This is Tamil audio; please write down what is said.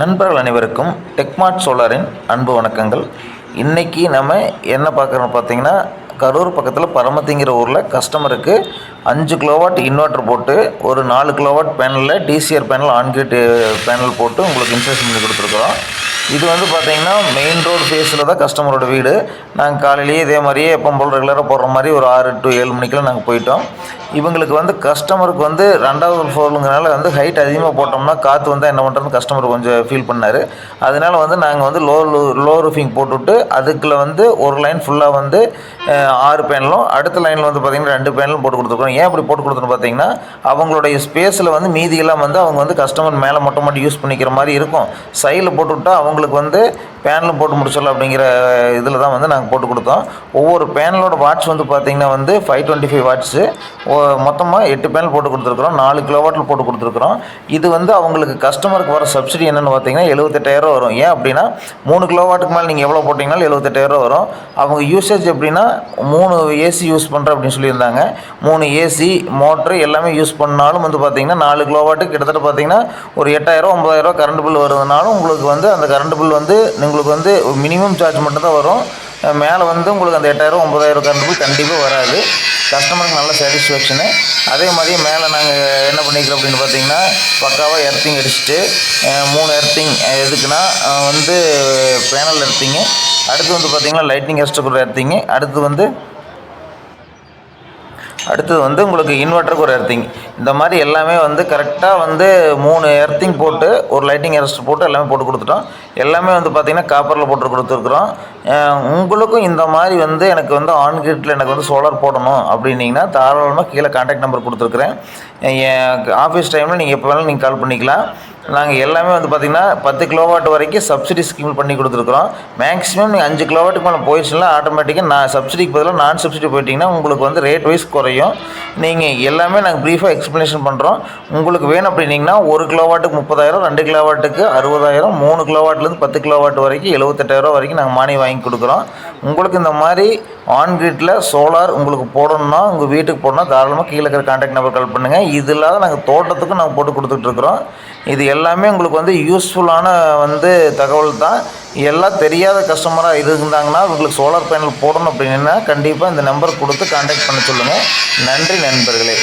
நண்பர்கள் அனைவருக்கும் டெக்மார்ட் சோலாரின் அன்பு வணக்கங்கள். இன்றைக்கி நம்ம என்ன பார்க்குறோம் பார்த்தீங்கன்னா கரூர் பக்கத்தில் பரமத்திங்கிற ஊரில் கஸ்டமருக்கு அஞ்சு கிலோவாட் இன்வெர்ட்டர் போட்டு ஒரு நாலு கிலோவாட் பேனலில் டிசிஆர் பேனல் ஆன்கிரிட் பேனல் போட்டு உங்களுக்கு இன்ஸ்டலேஷன் பண்ணி கொடுத்துருக்குறோம். இது வந்து பார்த்திங்கன்னா மெயின் ரோடு ஃபேஸில் தான் கஸ்டமரோட வீடு. நாங்கள் காலையிலேயே இதே மாதிரியே எப்போ போல் ரெகுலராக போடுற மாதிரி ஒரு ஆறு டு ஏழு மணிக்கெல்லாம் நாங்கள் போயிட்டோம். இவங்களுக்கு வந்து கஸ்டமருக்கு வந்து ரெண்டாவது ஃப்ளோருங்கிறனால வந்து ஹைட் அதிகமாக போட்டோம்னா காற்று வந்தால் என்ன பண்ணுறதுன்னு கஸ்டமர் கொஞ்சம் ஃபீல் பண்ணார். அதனால வந்து நாங்கள் வந்து லோ லோ ரூஃபிங் போட்டுவிட்டு அதுக்குள்ள வந்து ஒரு லைன் ஃபுல்லாக வந்து ஆறு பேனலும் அடுத்த லைனில் வந்து பார்த்திங்கன்னா ரெண்டு பேனலும் போட்டு கொடுத்துருக்கோம் ஏன் அப்படி போட்டு கொடுத்துன்னு பார்த்தீங்கன்னா அவங்களுடைய ஸ்பேஸில் வந்து மீதியெல்லாம் வந்து அவங்க வந்து கஸ்டமர் மேலே மொட்டை மட்டும் யூஸ் பண்ணிக்கிற மாதிரி இருக்கும். சைடில் போட்டுவிட்டால் அவங்களுக்கு வந்து பேனலும் போட்டு முடிச்சிடலாம் அப்படிங்கிற இதில் தான் வந்து நாங்கள் போட்டு கொடுத்தோம். ஒவ்வொரு பேனலோட வாட்ச் வந்து பார்த்திங்கன்னா வந்து ஃபைவ் டுவெண்ட்டி ஃபைவ் வாட்ஸு மொத்தமாக எட்டு பேனல் போட்டு கொடுத்துருக்குறோம். நாலு கிலோவாட்டில் போட்டு கொடுத்துருக்குறோம். இது வந்து அவங்களுக்கு கஸ்டமருக்கு வர சப்சிடி என்னென்னு பார்த்தீங்கன்னா எழுபத்தெட்டாயிரம் வரும். ஏன் அப்படின்னா மூணு கிலோவாட்டுக்கு மேலே நீங்கள் எவ்வளோ போட்டிங்கனாலும் எழுபத்தெட்டாயிரம் வரும். அவங்க யூசேஜ் எப்படின்னா மூணு ஏசி யூஸ் பண்ணுறேன் அப்படின்னு சொல்லியிருந்தாங்க. மூணு ஏசி மோட்ரு எல்லாமே யூஸ் பண்ணாலும் வந்து பார்த்தீங்கன்னா நாலு கிலோவாட்டு கிட்டத்தட்ட பார்த்தீங்கன்னா ஒரு எட்டாயிரம் ஒம்பதாயிரம் கரண்ட் பில் வருதுனாலும் உங்களுக்கு வந்து அந்த கரண்ட் பில் வந்து உங்களுக்கு வந்து மினிமம் சார்ஜ் மட்டும்தான் வரும். மேலே வந்து உங்களுக்கு அந்த எட்டாயிரம் ஒம்பதாயிரம் கரண்ட் பில் கண்டிப்பாக வராது. கஸ்டமருக்கு நல்ல சாட்டிஸ்ஃபேக்ஷனு அதே மாதிரி மேலே நாங்கள் என்ன பண்ணிக்கிறோம் அப்படின்னு பார்த்தீங்கன்னா பக்காவாக எர்த்திங் அடிச்சுட்டு மூணு எர்த்திங் எதுக்குன்னா வந்து பேனல் எர்த்திங்கு அடுத்து வந்து பார்த்தீங்கன்னா லைட்னிங் எஸ்ட்டுக்கு எர்த்திங்கு அடுத்து வந்து அடுத்தது வந்து உங்களுக்கு இன்வெர்ட்டருக்கு ஒரு எர்த்திங் இந்த மாதிரி எல்லாமே வந்து கரெக்டாக வந்து மூணு எர்த்திங் போட்டு ஒரு லைட்டிங் எரஸ்ட் போட்டு எல்லாமே போட்டு கொடுத்துட்டோம். எல்லாமே வந்து பார்த்திங்கன்னா காப்பரில் போட்டு கொடுத்துருக்குறோம். உங்களுக்கும் இந்த மாதிரி வந்து எனக்கு வந்து ஆன் கிரிட்டில் எனக்கு வந்து சோலார் போடணும் அப்படின்னிங்கன்னா தாராளமாக கீழே கான்டாக்ட் நம்பர் கொடுத்துருக்குறேன். என் ஆஃபீஸ் டைமில் நீங்கள் எப்போ வேணாலும் நீங்கள் கால் பண்ணிக்கலாம். நாங்கள் எல்லாமே வந்து பார்த்திங்கன்னா பத்து கிலோவாட் வரைக்கும் சப்சிடி ஸ்கீம் பண்ணி கொடுத்துருக்குறோம். மேக்ஸிமம் நீங்கள் அஞ்சு கிலோவாட்டுக்கு மேலே போயிடுச்சுன்னா ஆட்டோமேட்டிக்காக நான் சப்சிடிக்கு பதிலாக நான் சப்சிடி போயிட்டீங்கன்னா உங்களுக்கு வந்து ரேட் வைஸ் குறையும். நீங்கள் எல்லாமே நாங்கள் ப்ரீஃபாக எக்ஸ்ப்ளனேஷன் பண்ணுறோம் உங்களுக்கு வேணும் அப்படின்னிங்கன்னா ஒரு கிலோவாட்டுக்கு முப்பதாயிரம் ரெண்டு கிலோவாட்டுக்கு அறுபதாயிரம் மூணு கிலோவாட்லேருந்து பத்து கிலோவாட் வரைக்கும் எழுபத்தெட்டாயிரம் வரைக்கும் நாங்கள் மானியம் வாங்கி கொடுக்குறோம். உங்களுக்கு இந்த மாதிரி ஆன்கிரிட்டில் சோலார் உங்களுக்கு போடணும்னா உங்கள் வீட்டுக்கு போடணும் தாராளமாக கீழே இருக்கிற கான்டாக்ட் நம்பர் கால் பண்ணுங்கள் இது இல்லாத நாங்கள் தோட்டத்துக்கும் நாங்கள் போட்டு கொடுத்துட்ருக்குறோம் இது எல்லாமே உங்களுக்கு வந்து யூஸ்ஃபுல்லான வந்து தகவல் தான் எல்லாம் தெரியாத கஸ்டமராக இருந்தாங்கன்னா உங்களுக்கு சோலார் பேனல் போடணும் அப்படின்னா கண்டிப்பாக இந்த நம்பர் கொடுத்து கான்டாக்ட் பண்ண சொல்லுங்கள் நன்றி நண்பர்களே.